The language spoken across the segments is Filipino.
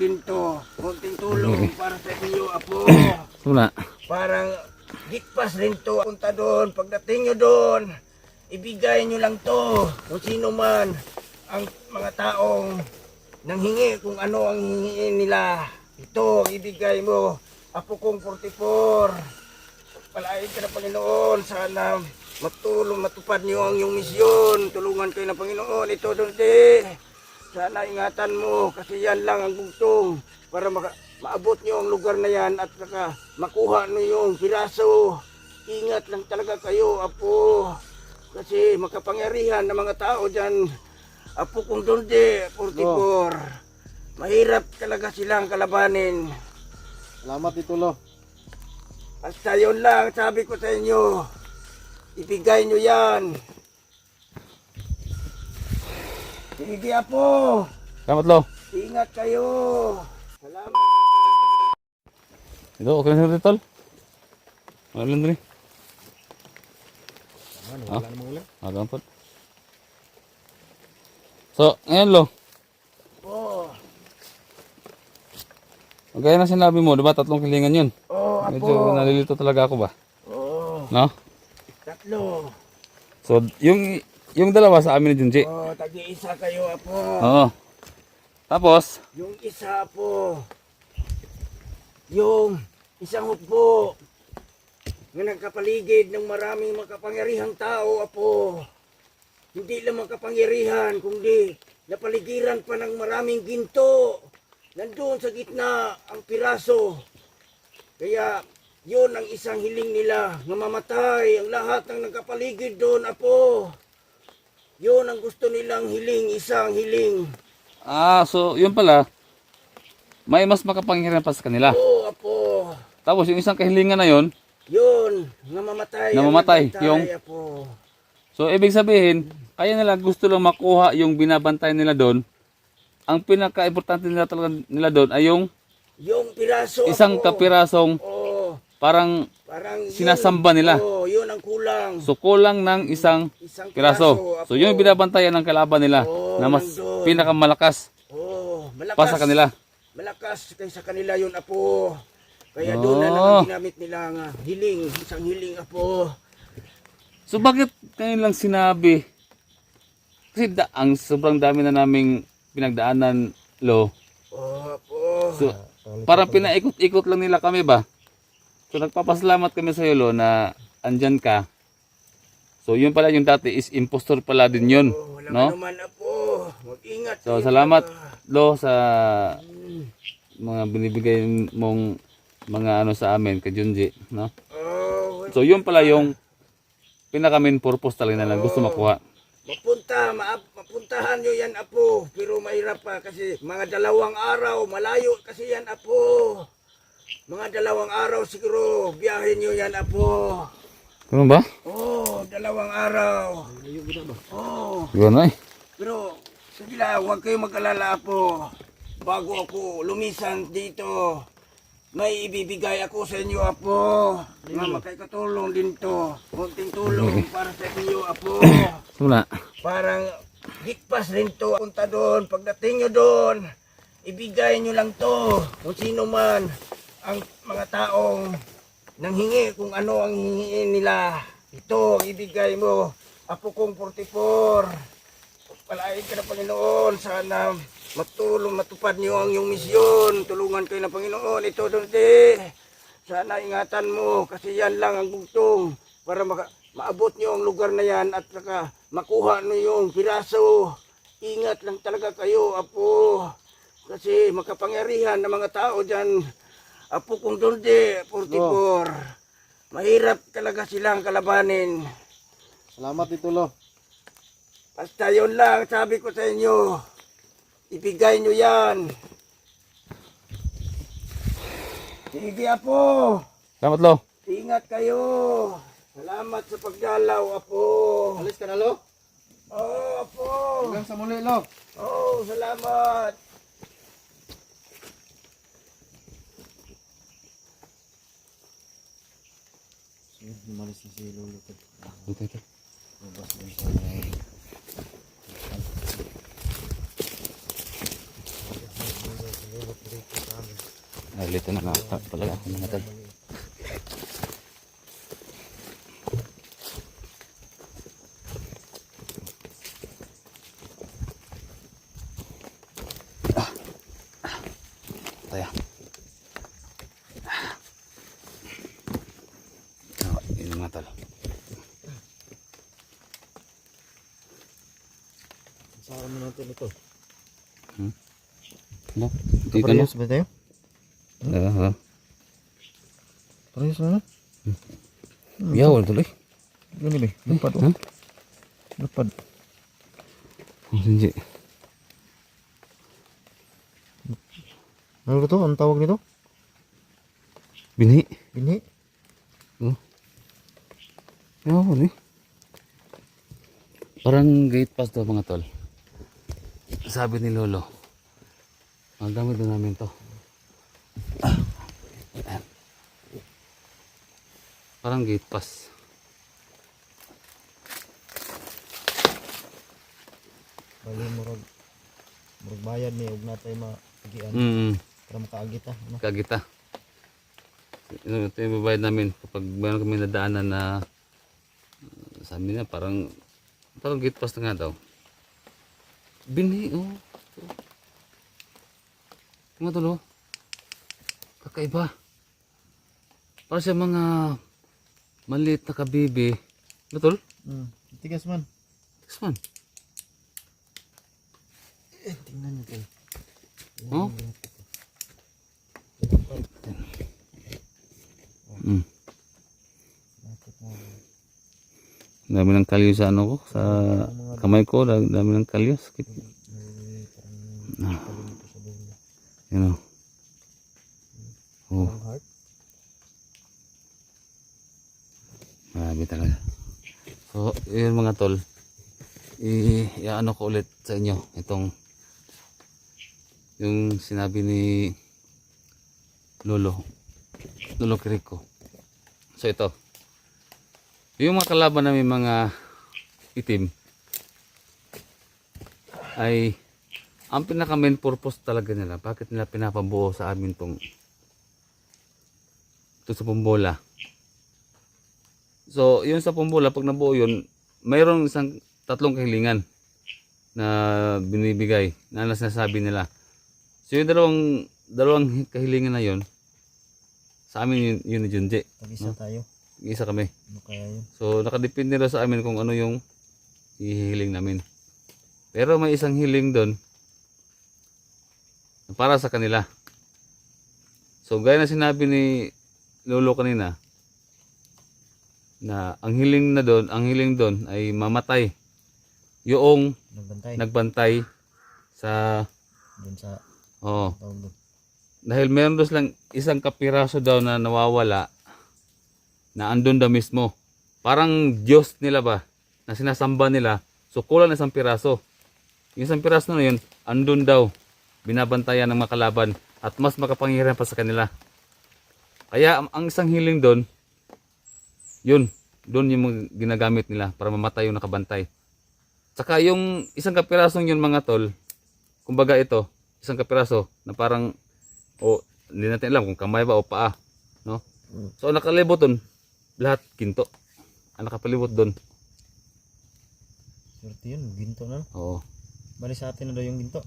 din to. Konting tulong para sa inyo, apo. Wala. Parang gitpas rin to. Punta doon. Pagdating nyo doon, ibigay nyo lang to. Kung sino man ang mga taong nanghingi kung ano ang hingin nila. Ito, ibigay mo. Apo kong 44. Palain ka ng Panginoon. Sana matulong, matupad niyo ang iyong misyon. Tulungan kayo ng Panginoon. Ito, Dulce. Sana ingatan mo kasi yan lang ang bugtong para maka, maabot niyo ang lugar na yan at saka makuha niyo yung piraso. Ingat lang talaga kayo, Apo. Kasi makapangyarihan ng mga tao dyan. Apo kong Dulce, 44. Mahirap talaga silang kalabanin. Salamat Tito Lo. Basta yun lang, sabi ko sa inyo. Ibigay nyo yan. Sige Apo. Salamat lo. Ingat kayo. Salamat. Ito, okay na sa tol. Wala lang din. Ano, Ah? wala namang ulan. Agang po. So, ngayon lo. Oh, Gaya na sinabi mo, diba tatlong kilingan yun? oh, Apo. Medyo nalilito talaga ako ba? Oh, No? tatlo. So, yung yung dalawa sa amin ni Junji. Oh, tagi-isa kayo, Apo. Oo. Tapos, Yung isa, Apo. Yung isang hukbo na nagkapaligid ng maraming makapangyarihang tao, Apo. Hindi lang makapangyarihan, kundi napaligiran pa ng maraming ginto. Nandun sa gitna ang piraso. Kaya yun ang isang hiling nila na mamatay ang lahat ng nagkapaligid doon, Apo. Yun ang gusto nilang hiling, isang hiling. ah, so yun pala, may mas makapangyarihan pa sa kanila. Oo, Apo. Tapos yung isang kahilingan na yon, Yun, namamatay. Namamatay, ang yung- Apo. so ibig sabihin, kaya nila gusto lang makuha yung binabantay nila doon. Ang pinaka-importante nila talaga nila doon ay yung Yung piraso, isang Apo. kapirasong Oo, parang parang yun- sinasamba nila. Oo, yun ang kulang. So kulang ng isang Isang piraso. So yung binabantayan ng kalaban nila Oo, na mas nandun. pinakamalakas Oo, malakas. pa sa kanila. Malakas kaysa kanila yun, Apo. Kaya doon na lang Oh. ang ginamit nila nga hiling, isang hiling, Apo. So bakit ngayon lang sinabi? Kasi da, ang sobrang dami na naming pinagdaanan, lo. Oo, Apo. So, parang pinaikot-ikot lang nila kami ba? So nagpapasalamat kami sa iyo, lo, na andyan ka. So yun pala yung dati is impostor pala din yun. Oo, wala No? naman, Apo. Mag-ingat. So salamat, lo, sa mga binibigay mong mga ano sa amin kay Junji, no? Oo, So yun pala yung pinaka main purpose talaga na gusto makuha. Mapunta, maap, mapuntahan nyo yan, Apo. Pero mahirap pa kasi mga dalawang araw, malayo kasi yan, Apo. Mga dalawang araw siguro, biyahin nyo yan, Apo. Ano ba? Oh, dalawang araw. Oh, Yun ay. pero sige lang, huwag kayong mag-alala, Apo. Bago ako lumisan dito, may ibibigay ako sa inyo, Apo. Nga makikatulong din to. Kunting tulong para sa inyo, Apo. Wala. Parang gitpas rin to. Punta doon. Pagdating nyo doon, ibigay nyo lang to. Kung sino man ang mga taong nanghingi kung ano ang hingin nila. Ito ibigay mo. Apo kong 44. Palain ka ng Panginoon. Sana matulong, matupad niyo ang iyong misyon. Tulungan kayo ng Panginoon. Ito doon Sana ingatan mo kasi yan lang ang bugtong para maka, maabot niyo ang lugar na yan at saka makuha niyo yung piraso. Ingat lang talaga kayo, Apo. Kasi makapangyarihan ng mga tao dyan. Apo kong Dulce, 44. Mahirap talaga silang kalabanin. Salamat Tito Lo. Basta yun lang, sabi ko sa inyo. Ibigay nyo yan. Sige, Apo. Salamat lo. Ingat kayo. Salamat sa pagdalaw, Apo. Alis ka na Lo. Oo, Apo. Hanggang sa muli Lo. Oo, salamat. Lumalis na si Lolo. Ito, ito. Labas din sa Nalito na nga talaga ako mga tol. Ah. Ah. Tayo. Ah. Oh, yun mga tol. Saan natin ito? Ano? Hindi ka no? Parehas ba tayo? Ah, ah. Parehas na na? Yawan tuloy. Gani ba? Lupad Ha? oh. Lupad. Hindi. Ano ba to? Ang tawag nito? Binhi. Binhi? Oh. Yawan eh. Parang gate pass to mga tol. Sabi ni Lolo. Ang dami doon namin to. Parang gate pass. Bali murag murag bayad ni ug natay maagian Mm, para makaagit ah. Ano? kagita. Ito ito yung babayad namin kapag meron kami nadaanan na uh, sabi niya parang parang gate pass na nga daw. Binhi, oh. Mga tulo. Kakaiba. Para sa mga maliit na kabibi. Ano tol? Hmm. Tigas man. Tigas man. Eh, tingnan niyo to. Oh? Mm. Nakit na. Dami ng kalyo sa ano ko, sa kamay ko, dami, ng kalyo. Sakit. Ah. You know. Oh, marami talaga. So, yun mga tol. I, ano ko ulit sa inyo. Itong yung sinabi ni Lolo. Lolo Kiriko. So, ito. Yung mga kalaban namin mga itim ay ang pinaka main purpose talaga nila bakit nila pinapabuo sa amin tong ito sa pumbola so yun sa pumbola pag nabuo yun mayroong isang tatlong kahilingan na binibigay na sinasabi nila so yung dalawang dalawang kahilingan na yun sa amin yun, yun ni Junji Tag-isa tayo. isa kami Ano kaya yun? So nakadepende na sa amin kung ano yung hihiling namin. Pero may isang hiling doon para sa kanila. So gaya na sinabi ni Lolo kanina na ang hiling na doon, ang hiling doon ay mamatay yung Nagbantay. nagbantay sa Doon sa oh doon. dahil meron doon lang isang kapiraso daw na nawawala na andun daw mismo. Parang Diyos nila ba na sinasamba nila. So kulang na isang piraso. Yung isang piraso na yun, andun daw. Binabantayan ng mga kalaban at mas makapangyarihan pa sa kanila. Kaya ang, ang isang healing doon, yun, doon yung ginagamit nila para mamatay yung nakabantay. Saka yung isang kapirasong yun mga tol, kumbaga ito, isang kapiraso na parang, o hindi natin alam kung kamay ba o paa. No? So ang nakalibot doon, lahat ginto. Ang nakapalibot doon. Swerte yun. Ginto na. Oo. Bali sa atin na daw yung ginto.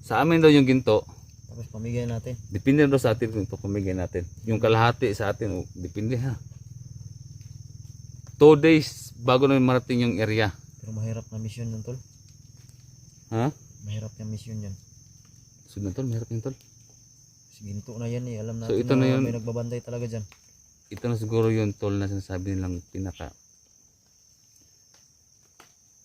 Sa amin daw yung ginto, Tapos pamigay natin. depende daw sa atin kung papamigay natin. Yung kalahati sa atin, oh, depende ha. Two days bago namin marating yung area. Pero mahirap na mission yun tol. Ha? Mahirap na mission yun. Sunod tol, mahirap yung tol. Kasi ginto na yan eh. Alam So, natin ito na na, yun. may nagbabantay talaga dyan. Ito na siguro yung tol na sinasabi nilang pinaka.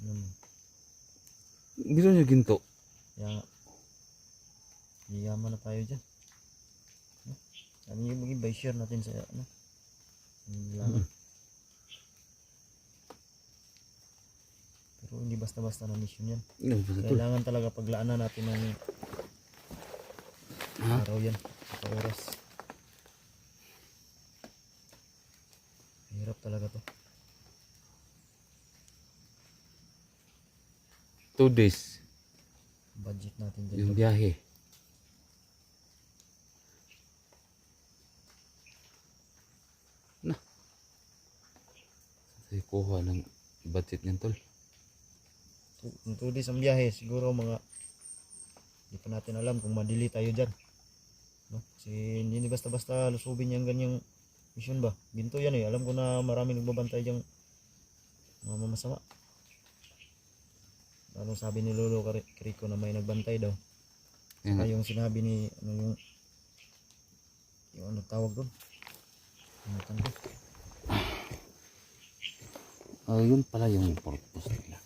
Ano, Biro nyo ginto. kaya nga. Yayaman na tayo dyan. No? Ano yung maging by share natin sa ano? Pero hindi basta-basta na mission yan. Kailangan talaga paglaanan natin ng Ha? araw yan. Sa oras. 2 days. Budget natin dito. Yung biyahe. Na. Sa kuha ng budget niyan tol. 2 days ang biyahe. Siguro mga hindi pa natin alam kung madili tayo dyan. No? Kasi hindi basta-basta lusubin yung ganyang mission ba. Ginto yan eh. Alam ko na marami nagbabantay dyan mga mamasama. Ano sabi ni Lolo Kriko na may nagbantay daw. Yan. Saka yung sinabi ni ano yung yung ano tawag doon. Ano ko? Oh, yun pala yung purpose nila.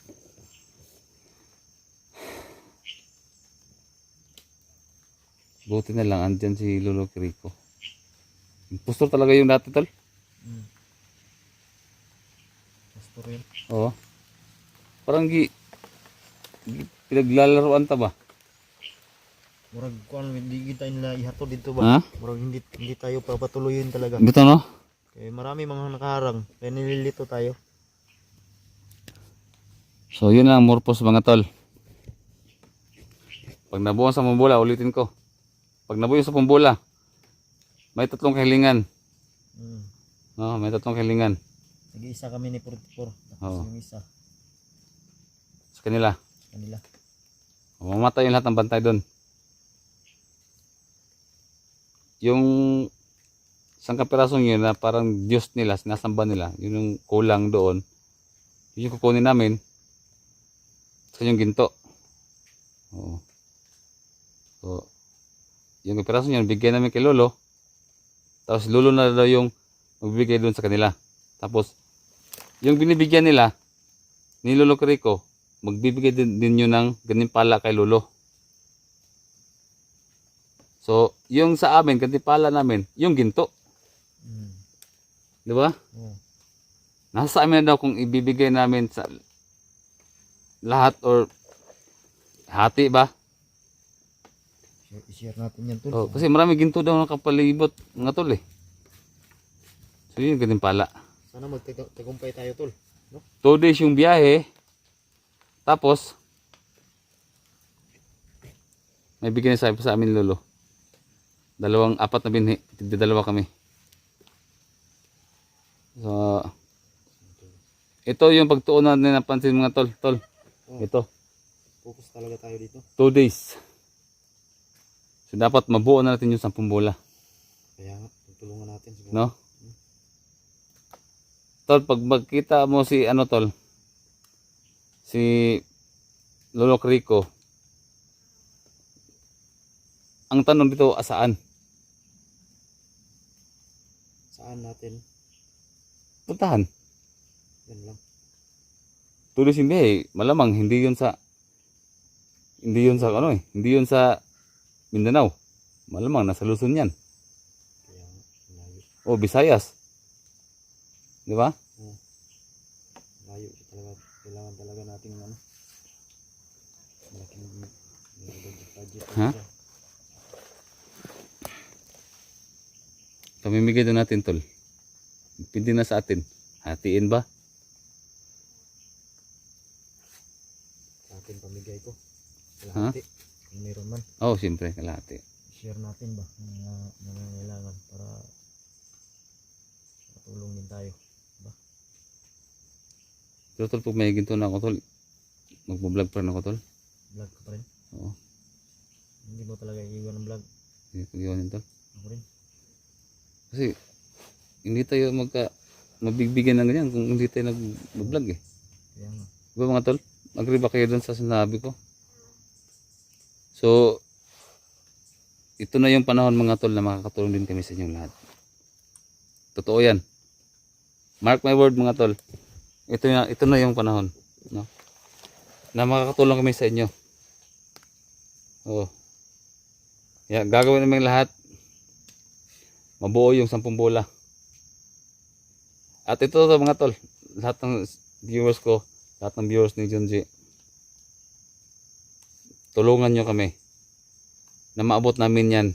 Buti na lang, andyan si Lolo Kiriko. Impostor talaga yung dati, tol. Mm. Pastor yun. Oo. Parang gi, gi pinaglalaroan ta ba? Murag kuan hindi kita nila ihato dito Ha? ba? Murag hindi hindi tayo papatuloyin talaga. Bito no? Kaya marami mga nakaharang. Kaya nililito tayo. So, yun lang ang purpose mga tol. Pag nabuhan sa pambula, ulitin ko. Pag nabuhay sa pambula, may tatlong kahilingan. Mm. No, may tatlong kahilingan Nag-iisa kami ni 44. Tapos Oo. yung isa sa kanila. Kanila. Mamatay yung lahat ng bantay doon. Yung isang kapirasong yun na parang Diyos nila, sinasamba nila, yun yung kulang doon. Yun yung kukunin namin sa yung ginto. Oo. So, yung kapirasong yun, bigyan namin kay Lolo. Tapos Lolo na daw yung magbibigay doon sa kanila. Tapos, yung binibigyan nila, ni Lolo Rico, magbibigay din, din yun ng ganipala kay Lolo. So, yung sa amin, ganipala namin, yung ginto. Mm. Di ba? Oo. Nasa amin na daw kung ibibigay namin sa lahat or hati ba? Share, i-share natin yan tol. Oh, kasi marami ginto daw nakapalibot mga tol eh. So, yun ganipala. Sana magtagumpay tayo tol. No? Two days yung biyahe. Tapos, may bigyan sa, sa amin lolo. Dalawang, apat na binhi. Dalawa kami. So, ito yung pagtuon natin napansin mga tol. Tol, Oh. ito. Focus talaga tayo dito. Two days. So, dapat mabuo na natin yung sampung bola. Kaya nga, tutulungan natin siguro. No? Tol, pag magkita mo si ano tol, si Lolo Crico, ang tanong dito, asaan? Saan natin? Puntahan. Yan lang. Tulis hindi eh. Malamang hindi yun sa hindi yun sa ano eh. Hindi yun sa Mindanao. Malamang nasa Luzon yan. O Visayas. Di ba? Kailangan talaga nating ano. Malaking budget budget. Ha? Pamimigay doon natin tol. Pindi na sa atin. Hatiin ba? Sa akin pamigay ko. Kalahati. Kung meron man. Oo, oh, siyempre, kalahati. share natin ba mga nangangailangan para matulong din tayo. Pero tol, pag may ginto na ako tol, magbo-vlog pa rin ako tol. Vlog ka pa rin. Oo, Hindi mo talaga iiwan ng vlog. hindi ko yun tol. Ako rin. Kasi, hindi tayo magka, mabigbigyan ng ganyan kung hindi tayo nag-vlog eh. Kaya nga. Diba mga tol? Agree ba kayo dun sa sinabi ko? So, ito na yung panahon mga tol na makakatulong din kami sa inyong lahat. Totoo yan. Mark my word mga tol. Ito na, ito na yung panahon. No? Na makakatulong kami sa inyo. Oo. Yeah, gagawin namin lahat. Mabuo yung sampung bola. At ito to mga tol. Lahat ng viewers ko, lahat ng viewers ni Junji. Tulungan nyo kami na maabot namin yan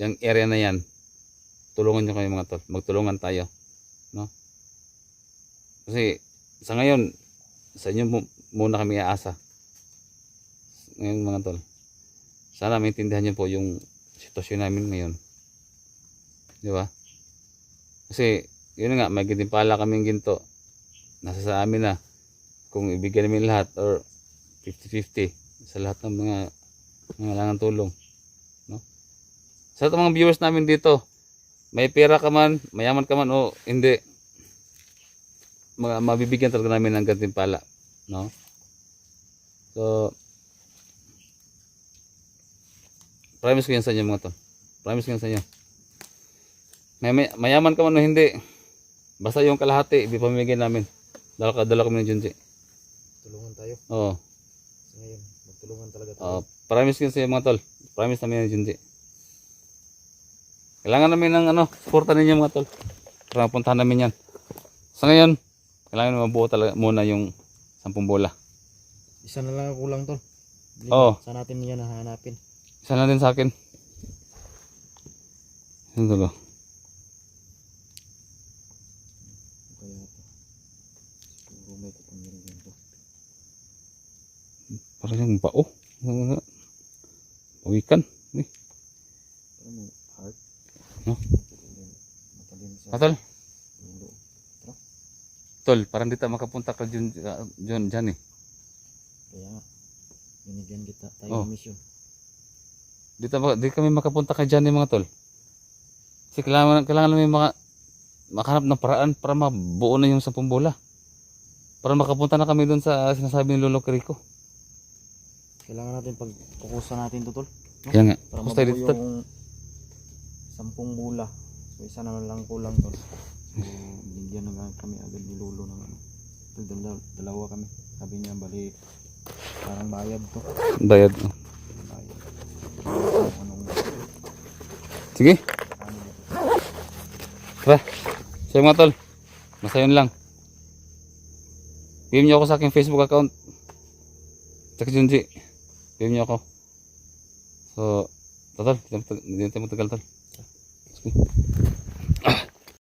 yung area na yan tulungan nyo kami mga tol magtulungan tayo kasi sa ngayon sa inyo mu- muna kami aasa ngayon mga tol sana maintindihan nyo po yung sitwasyon namin ngayon di ba kasi yun nga may ginimpala kaming ginto nasa sa amin na kung ibigay namin lahat or 50-50 sa lahat ng mga mga langan tulong. No? Sa mga viewers namin dito, may pera ka man, mayaman ka man o hindi, mabibigyan talaga namin ng gantimpala. No? So, promise ko yan sa inyo mga tol. Promise ko yan sa inyo. May, may, mayaman ka man o hindi, basta yung kalahati, ibipamigay namin. Dala ka, dala kami ng Junji. Tulungan tayo. Oo. Sa ngayon, magtulungan talaga tayo. Uh, promise ko sa inyo mga tol. Promise namin ng Junji. Kailangan namin ng ano, suporta ninyo mga tol. Para mapuntahan namin yan. Sa ngayon, kailangan mabuo talaga muna yung 10 bola. Isa na lang ang kulang tol. Oo. Saan natin yan hahanapin? Isa na din sa akin. Yan tulo. Kaya ito. Siguro may kapangyarihan to. Parang yung bao. Pawikan. Eh, Parang may heart. No? Matalim, matalim sa Mga tol. ulo. Tol, parang di tayo makapunta ka dyan, dyan, dyan eh. Kaya nga, binigyan kita tayo Oh. ng mission. Di, kami makapunta ka dyan eh mga tol. Kasi kailangan, kailangan namin maka, makahanap ng paraan para mabuo na yung 10 bola. Para makapunta na kami doon sa sinasabi ni Lolo Kiriko. Kailangan natin pag kukusa natin to tol. Kaya nga, Para mabuo dito yung sampung bula. So isa na lang kulang tol. So binigyan na nga kami agad ni Lolo ng ano. Dalawa, dalawa kami. Sabi niya bali parang bayad to. Bayad. Bayad. Kung Anong Sige, tara. So mga tol, basta yun lang. PM nyo ako sa aking Facebook account. Tsaka Junji. PM nyo ako. So, totol, hindi tayo matagal tol. Sige.